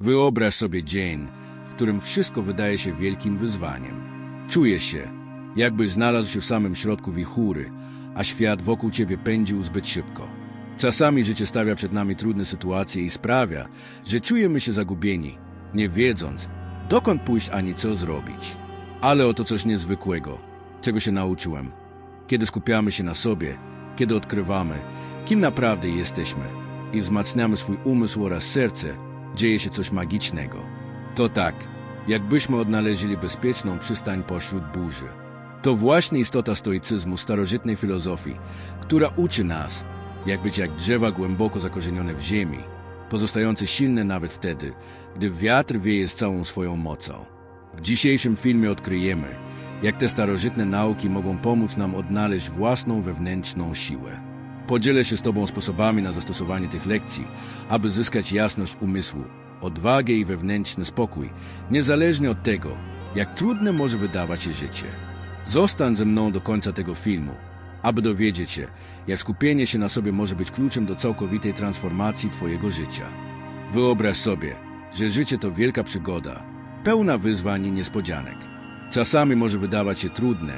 Wyobraź sobie dzień, w którym wszystko wydaje się wielkim wyzwaniem. Czujesz się, jakbyś znalazł się w samym środku wichury, a świat wokół ciebie pędził zbyt szybko. Czasami życie stawia przed nami trudne sytuacje i sprawia, że czujemy się zagubieni, nie wiedząc, dokąd pójść ani co zrobić. Ale oto coś niezwykłego, czego się nauczyłem. Kiedy skupiamy się na sobie, kiedy odkrywamy, kim naprawdę jesteśmy i wzmacniamy swój umysł oraz serce, dzieje się coś magicznego. To tak, jakbyśmy odnaleźli bezpieczną przystań pośród burzy. To właśnie istota stoicyzmu starożytnej filozofii, która uczy nas, jak być jak drzewa głęboko zakorzenione w ziemi, pozostające silne nawet wtedy, gdy wiatr wieje z całą swoją mocą. W dzisiejszym filmie odkryjemy, jak te starożytne nauki mogą pomóc nam odnaleźć własną wewnętrzną siłę. Podzielę się z Tobą sposobami na zastosowanie tych lekcji, aby zyskać jasność umysłu, odwagę i wewnętrzny spokój, niezależnie od tego, jak trudne może wydawać się życie. Zostań ze mną do końca tego filmu, aby dowiedzieć się, jak skupienie się na sobie może być kluczem do całkowitej transformacji Twojego życia. Wyobraź sobie, że życie to wielka przygoda, pełna wyzwań i niespodzianek. Czasami może wydawać się trudne,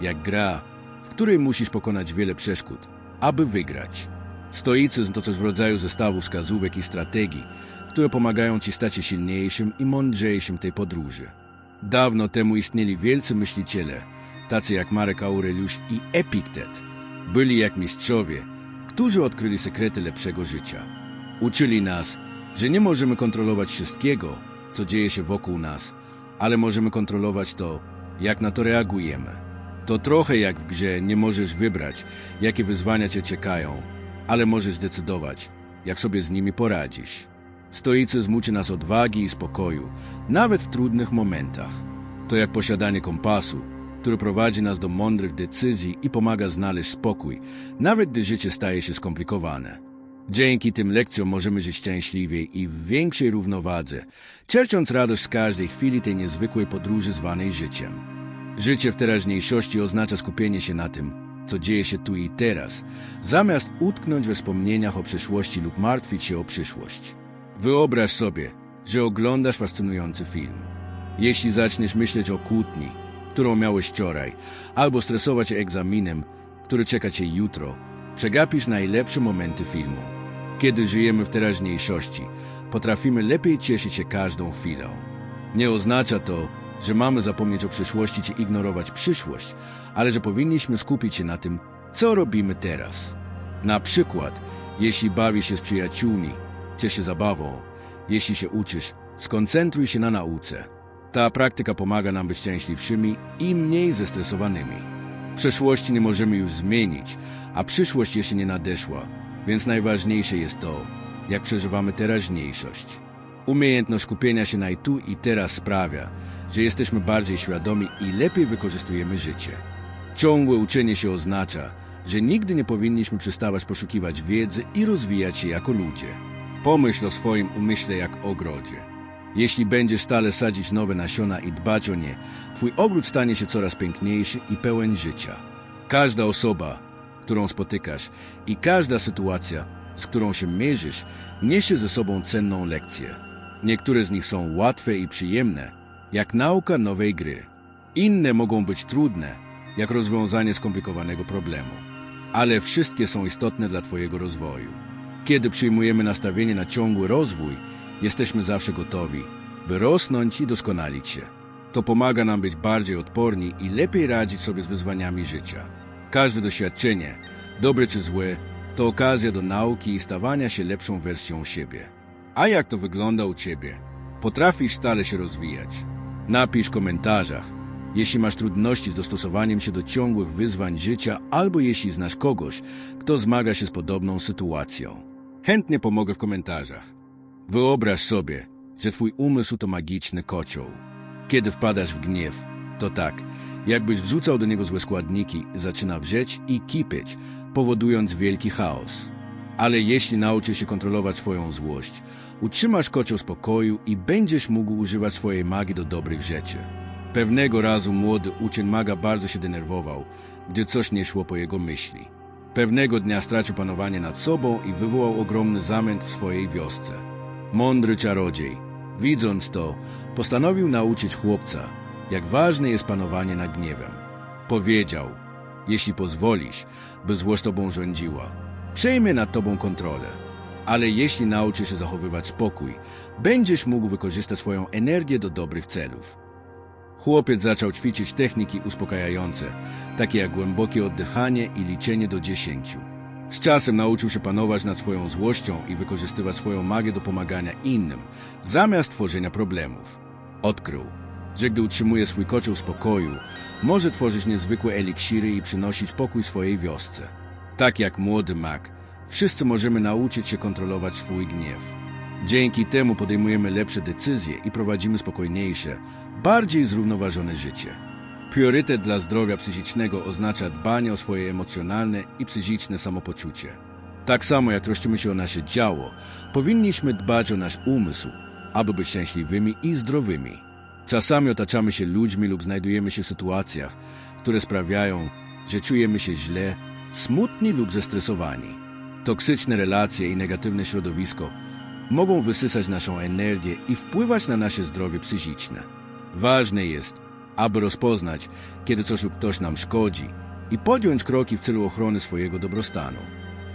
jak gra, w której musisz pokonać wiele przeszkód, aby wygrać. Stoicyzm to coś w rodzaju zestawu wskazówek i strategii, które pomagają Ci stać się silniejszym i mądrzejszym tej podróży. Dawno temu istnieli wielcy myśliciele, tacy jak Marek Aureliusz i Epiktet. Byli jak mistrzowie, którzy odkryli sekrety lepszego życia. Uczyli nas, że nie możemy kontrolować wszystkiego, co dzieje się wokół nas, ale możemy kontrolować to, jak na to reagujemy. To trochę jak w grze nie możesz wybrać, jakie wyzwania cię czekają, ale możesz zdecydować, jak sobie z nimi poradzisz. Stoicyzm uczy nas odwagi i spokoju, nawet w trudnych momentach. To jak posiadanie kompasu, który prowadzi nas do mądrych decyzji i pomaga znaleźć spokój, nawet gdy życie staje się skomplikowane. Dzięki tym lekcjom możemy żyć szczęśliwiej i w większej równowadze, czerpiąc radość z każdej chwili tej niezwykłej podróży zwanej życiem. Życie w teraźniejszości oznacza skupienie się na tym, co dzieje się tu i teraz, zamiast utknąć we wspomnieniach o przeszłości lub martwić się o przyszłość. Wyobraź sobie, że oglądasz fascynujący film. Jeśli zaczniesz myśleć o kłótni, którą miałeś wczoraj, albo stresować się egzaminem, który czeka cię jutro, przegapisz najlepsze momenty filmu. Kiedy żyjemy w teraźniejszości, potrafimy lepiej cieszyć się każdą chwilą. Nie oznacza to, że mamy zapomnieć o przyszłości czy ignorować przyszłość, ale że powinniśmy skupić się na tym, co robimy teraz. Na przykład, jeśli bawisz się z przyjaciółmi, ciesz się zabawą, jeśli się uczysz, skoncentruj się na nauce. Ta praktyka pomaga nam być szczęśliwszymi i mniej zestresowanymi. Przeszłości nie możemy już zmienić, a przyszłość jeszcze nie nadeszła, więc najważniejsze jest to, jak przeżywamy teraźniejszość. Umiejętność skupienia się na tu i teraz sprawia, że jesteśmy bardziej świadomi i lepiej wykorzystujemy życie. Ciągłe uczenie się oznacza, że nigdy nie powinniśmy przestawać poszukiwać wiedzy i rozwijać się jako ludzie. Pomyśl o swoim umyśle jak ogrodzie. Jeśli będziesz stale sadzić nowe nasiona i dbać o nie, twój ogród stanie się coraz piękniejszy i pełen życia. Każda osoba, którą spotykasz i każda sytuacja, z którą się mierzysz, niesie ze sobą cenną lekcję. Niektóre z nich są łatwe i przyjemne, jak nauka nowej gry. Inne mogą być trudne, jak rozwiązanie skomplikowanego problemu. Ale wszystkie są istotne dla Twojego rozwoju. Kiedy przyjmujemy nastawienie na ciągły rozwój, jesteśmy zawsze gotowi, by rosnąć i doskonalić się. To pomaga nam być bardziej odporni i lepiej radzić sobie z wyzwaniami życia. Każde doświadczenie, dobre czy złe, to okazja do nauki i stawania się lepszą wersją siebie. A jak to wygląda u Ciebie? Potrafisz stale się rozwijać? Napisz w komentarzach, jeśli masz trudności z dostosowaniem się do ciągłych wyzwań życia, albo jeśli znasz kogoś, kto zmaga się z podobną sytuacją. Chętnie pomogę w komentarzach. Wyobraź sobie, że twój umysł to magiczny kocioł. Kiedy wpadasz w gniew, to tak, jakbyś wrzucał do niego złe składniki, zaczyna wrzeć i kipieć, powodując wielki chaos. Ale jeśli nauczysz się kontrolować swoją złość, utrzymasz kocioł spokoju i będziesz mógł używać swojej magii do dobrych rzeczy. Pewnego razu młody uczeń maga bardzo się denerwował, gdy coś nie szło po jego myśli. Pewnego dnia stracił panowanie nad sobą i wywołał ogromny zamęt w swojej wiosce. Mądry czarodziej, Widząc to, postanowił nauczyć chłopca, jak ważne jest panowanie nad gniewem. Powiedział, jeśli pozwolisz, by złość tobą rządziła, przejmie nad tobą kontrolę. Ale jeśli nauczysz się zachowywać spokój, będziesz mógł wykorzystać swoją energię do dobrych celów. Chłopiec zaczął ćwiczyć techniki uspokajające, takie jak głębokie oddychanie i liczenie do dziesięciu. Z czasem nauczył się panować nad swoją złością i wykorzystywać swoją magię do pomagania innym, zamiast tworzenia problemów. Odkrył, że gdy utrzymuje swój kocioł spokoju, może tworzyć niezwykłe eliksiry i przynosić pokój swojej wiosce. Tak jak młody mag, wszyscy możemy nauczyć się kontrolować swój gniew. Dzięki temu podejmujemy lepsze decyzje i prowadzimy spokojniejsze, bardziej zrównoważone życie. Priorytet dla zdrowia psychicznego oznacza dbanie o swoje emocjonalne i psychiczne samopoczucie. Tak samo jak troszczymy się o nasze ciało, powinniśmy dbać o nasz umysł, aby być szczęśliwymi i zdrowymi. Czasami otaczamy się ludźmi lub znajdujemy się w sytuacjach, które sprawiają, że czujemy się źle, smutni lub zestresowani. Toksyczne relacje i negatywne środowisko mogą wysysać naszą energię i wpływać na nasze zdrowie psychiczne. Ważne jest, aby rozpoznać, kiedy coś lub ktoś nam szkodzi i podjąć kroki w celu ochrony swojego dobrostanu.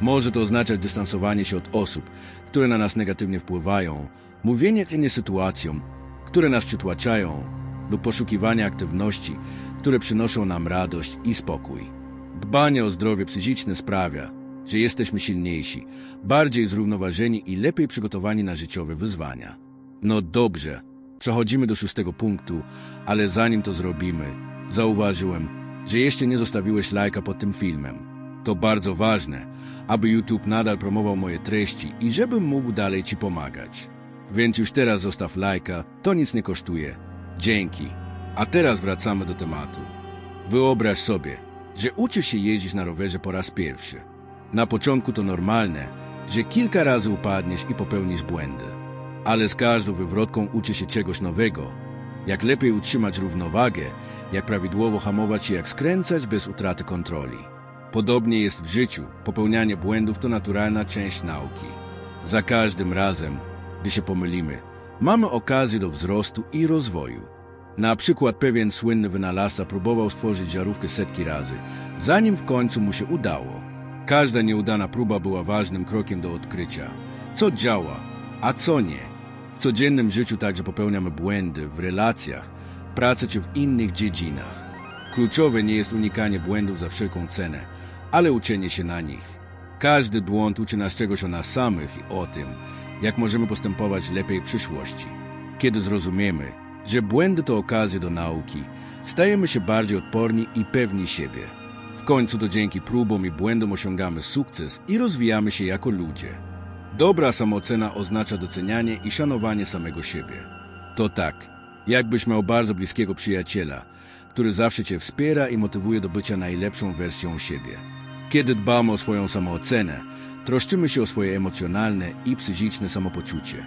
Może to oznaczać dystansowanie się od osób, które na nas negatywnie wpływają, mówienie nie sytuacjom, które nas przytłaczają, lub poszukiwanie aktywności, które przynoszą nam radość i spokój. Dbanie o zdrowie psychiczne sprawia, że jesteśmy silniejsi, bardziej zrównoważeni i lepiej przygotowani na życiowe wyzwania. No dobrze, przechodzimy do szóstego punktu, ale zanim to zrobimy, zauważyłem, że jeszcze nie zostawiłeś lajka pod tym filmem. To bardzo ważne, aby YouTube nadal promował moje treści i żebym mógł dalej Ci pomagać. Więc już teraz zostaw lajka, to nic nie kosztuje. Dzięki. A teraz wracamy do tematu. Wyobraź sobie, że uczysz się jeździć na rowerze po raz pierwszy. Na początku to normalne, że kilka razy upadniesz i popełnisz błędy. Ale z każdą wywrotką uczy się czegoś nowego. Jak lepiej utrzymać równowagę, jak prawidłowo hamować i jak skręcać bez utraty kontroli. Podobnie jest w życiu. Popełnianie błędów to naturalna część nauki. Za każdym razem, gdy się pomylimy, mamy okazję do wzrostu i rozwoju. Na przykład pewien słynny wynalazca próbował stworzyć żarówkę setki razy, zanim w końcu mu się udało. Każda nieudana próba była ważnym krokiem do odkrycia, co działa, a co nie. W codziennym życiu także popełniamy błędy w relacjach, pracy czy w innych dziedzinach. Kluczowe nie jest unikanie błędów za wszelką cenę, ale uczenie się na nich. Każdy błąd uczy nas czegoś o nas samych i o tym, jak możemy postępować lepiej w przyszłości. Kiedy zrozumiemy, że błędy to okazje do nauki, stajemy się bardziej odporni i pewni siebie. W końcu to dzięki próbom i błędom osiągamy sukces i rozwijamy się jako ludzie. Dobra samoocena oznacza docenianie i szanowanie samego siebie. To tak, jakbyś miał bardzo bliskiego przyjaciela, który zawsze cię wspiera i motywuje do bycia najlepszą wersją siebie. Kiedy dbamy o swoją samoocenę, troszczymy się o swoje emocjonalne i psychiczne samopoczucie.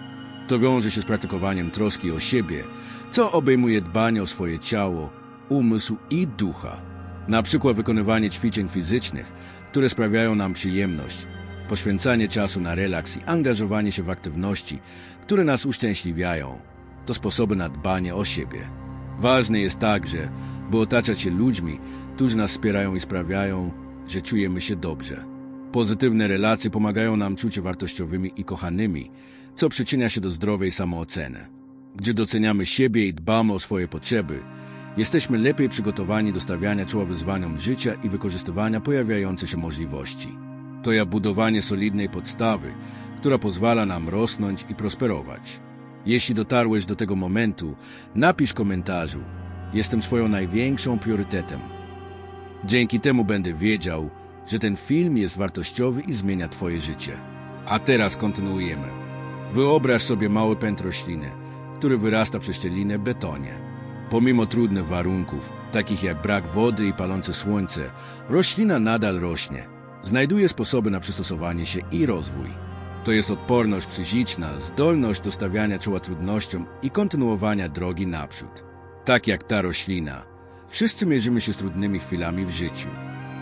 To wiąże się z praktykowaniem troski o siebie, co obejmuje dbanie o swoje ciało, umysł i ducha. Na przykład wykonywanie ćwiczeń fizycznych, które sprawiają nam przyjemność, poświęcanie czasu na relaks i angażowanie się w aktywności, które nas uszczęśliwiają, to sposoby na dbanie o siebie. Ważne jest także, by otaczać się ludźmi, którzy nas wspierają i sprawiają, że czujemy się dobrze. Pozytywne relacje pomagają nam czuć się wartościowymi i kochanymi, co przyczynia się do zdrowej samooceny. Gdzie doceniamy siebie i dbamy o swoje potrzeby, jesteśmy lepiej przygotowani do stawiania czoła wyzwaniom życia i wykorzystywania pojawiających się możliwości. To ja budowanie solidnej podstawy, która pozwala nam rosnąć i prosperować. Jeśli dotarłeś do tego momentu, napisz komentarzu. Jestem swoją największą priorytetem. Dzięki temu będę wiedział, że ten film jest wartościowy i zmienia Twoje życie. A teraz kontynuujemy. Wyobraź sobie mały pęd rośliny, który wyrasta przez szczelinę betonie. Pomimo trudnych warunków, takich jak brak wody i palące słońce, roślina nadal rośnie. Znajduje sposoby na przystosowanie się i rozwój. To jest odporność psychiczna, zdolność do stawiania czoła trudnościom i kontynuowania drogi naprzód. Tak jak ta roślina, wszyscy mierzymy się z trudnymi chwilami w życiu.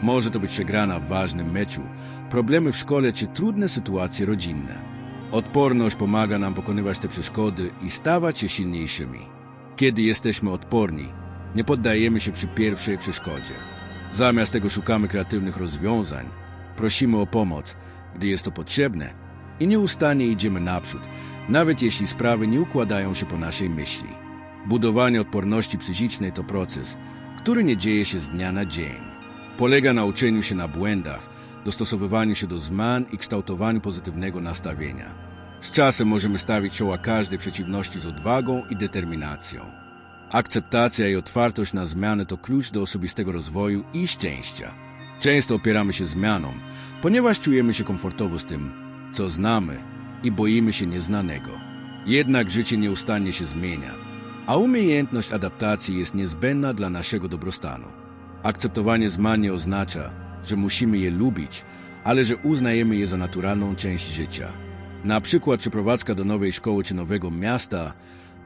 Może to być przegrana w ważnym meczu, problemy w szkole czy trudne sytuacje rodzinne. Odporność pomaga nam pokonywać te przeszkody i stawać się silniejszymi. Kiedy jesteśmy odporni, nie poddajemy się przy pierwszej przeszkodzie. Zamiast tego szukamy kreatywnych rozwiązań, prosimy o pomoc, gdy jest to potrzebne i nieustannie idziemy naprzód, nawet jeśli sprawy nie układają się po naszej myśli. Budowanie odporności psychicznej to proces, który nie dzieje się z dnia na dzień. Polega na uczeniu się na błędach, dostosowywaniu się do zmian i kształtowaniu pozytywnego nastawienia. Z czasem możemy stawić czoła każdej przeciwności z odwagą i determinacją. Akceptacja i otwartość na zmiany to klucz do osobistego rozwoju i szczęścia. Często opieramy się zmianom, ponieważ czujemy się komfortowo z tym, co znamy i boimy się nieznanego. Jednak życie nieustannie się zmienia, a umiejętność adaptacji jest niezbędna dla naszego dobrostanu. Akceptowanie zmian nie oznacza, że musimy je lubić, ale że uznajemy je za naturalną część życia. Na przykład przeprowadzka do nowej szkoły czy nowego miasta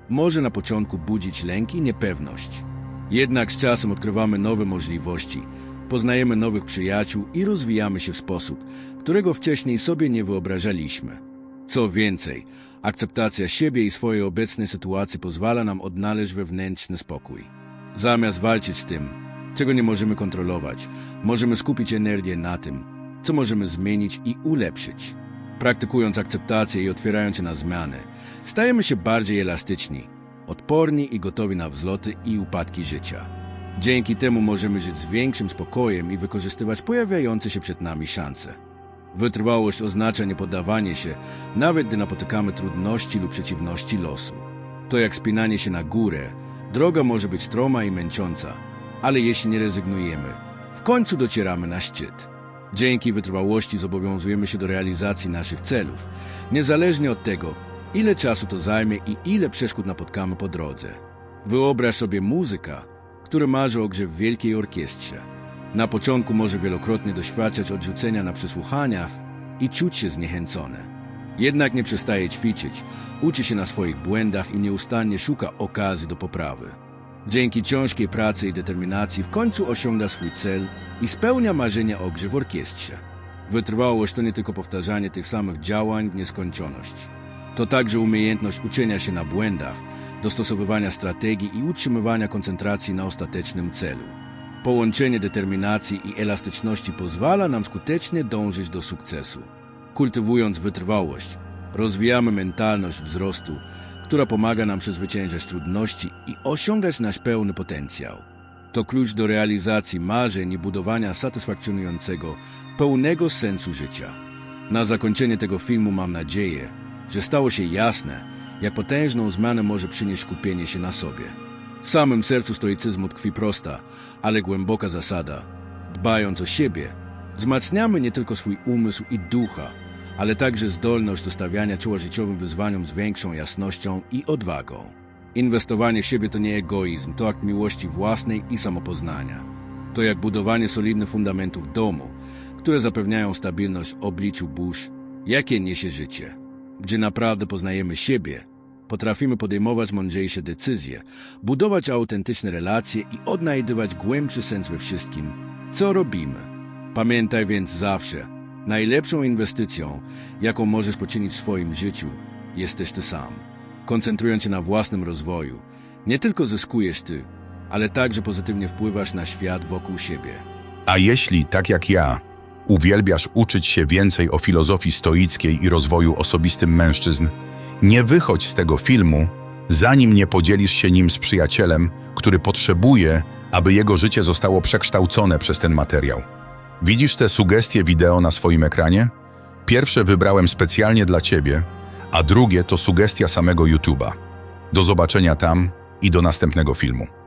może na początku budzić lęk i niepewność. Jednak z czasem odkrywamy nowe możliwości, poznajemy nowych przyjaciół i rozwijamy się w sposób, którego wcześniej sobie nie wyobrażaliśmy. Co więcej, akceptacja siebie i swojej obecnej sytuacji pozwala nam odnaleźć wewnętrzny spokój. Zamiast walczyć z tym, czego nie możemy kontrolować, możemy skupić energię na tym, co możemy zmienić i ulepszyć. Praktykując akceptację i otwierając się na zmiany, stajemy się bardziej elastyczni, odporni i gotowi na wzloty i upadki życia. Dzięki temu możemy żyć z większym spokojem i wykorzystywać pojawiające się przed nami szanse. Wytrwałość oznacza niepoddawanie się, nawet gdy napotykamy trudności lub przeciwności losu. To jak spinanie się na górę. Droga może być stroma i męcząca, ale jeśli nie rezygnujemy, w końcu docieramy na szczyt. Dzięki wytrwałości zobowiązujemy się do realizacji naszych celów, niezależnie od tego, ile czasu to zajmie i ile przeszkód napotkamy po drodze. Wyobraź sobie muzyka, który marzy o grze w wielkiej orkiestrze. Na początku może wielokrotnie doświadczać odrzucenia na przesłuchaniach i czuć się zniechęcony. Jednak nie przestaje ćwiczyć, uczy się na swoich błędach i nieustannie szuka okazji do poprawy. Dzięki ciężkiej pracy i determinacji w końcu osiąga swój cel i spełnia marzenia o grze w orkiestrze. Wytrwałość to nie tylko powtarzanie tych samych działań w nieskończoność. To także umiejętność uczenia się na błędach, dostosowywania strategii i utrzymywania koncentracji na ostatecznym celu. Połączenie determinacji i elastyczności pozwala nam skutecznie dążyć do sukcesu. Kultywując wytrwałość, rozwijamy mentalność wzrostu, która pomaga nam przezwyciężać trudności i osiągać nasz pełny potencjał. To klucz do realizacji marzeń i budowania satysfakcjonującego, pełnego sensu życia. Na zakończenie tego filmu mam nadzieję, że stało się jasne, jak potężną zmianę może przynieść skupienie się na sobie. W samym sercu stoicyzmu tkwi prosta, ale głęboka zasada. Dbając o siebie, wzmacniamy nie tylko swój umysł i ducha, ale także zdolność do stawiania czoła życiowym wyzwaniom z większą jasnością i odwagą. Inwestowanie w siebie to nie egoizm, to akt miłości własnej i samopoznania. To jak budowanie solidnych fundamentów domu, które zapewniają stabilność w obliczu burz, jakie niesie życie. Gdzie naprawdę poznajemy siebie, potrafimy podejmować mądrzejsze decyzje, budować autentyczne relacje i odnajdywać głębszy sens we wszystkim, co robimy. Pamiętaj więc zawsze, najlepszą inwestycją, jaką możesz poczynić w swoim życiu, jesteś ty sam. Koncentrując się na własnym rozwoju, nie tylko zyskujesz ty, ale także pozytywnie wpływasz na świat wokół siebie. A jeśli, tak jak ja, uwielbiasz uczyć się więcej o filozofii stoickiej i rozwoju osobistym mężczyzn, nie wychodź z tego filmu, zanim nie podzielisz się nim z przyjacielem, który potrzebuje, aby jego życie zostało przekształcone przez ten materiał. Widzisz te sugestie wideo na swoim ekranie? Pierwsze wybrałem specjalnie dla Ciebie, a drugie to sugestia samego YouTube'a. Do zobaczenia tam i do następnego filmu.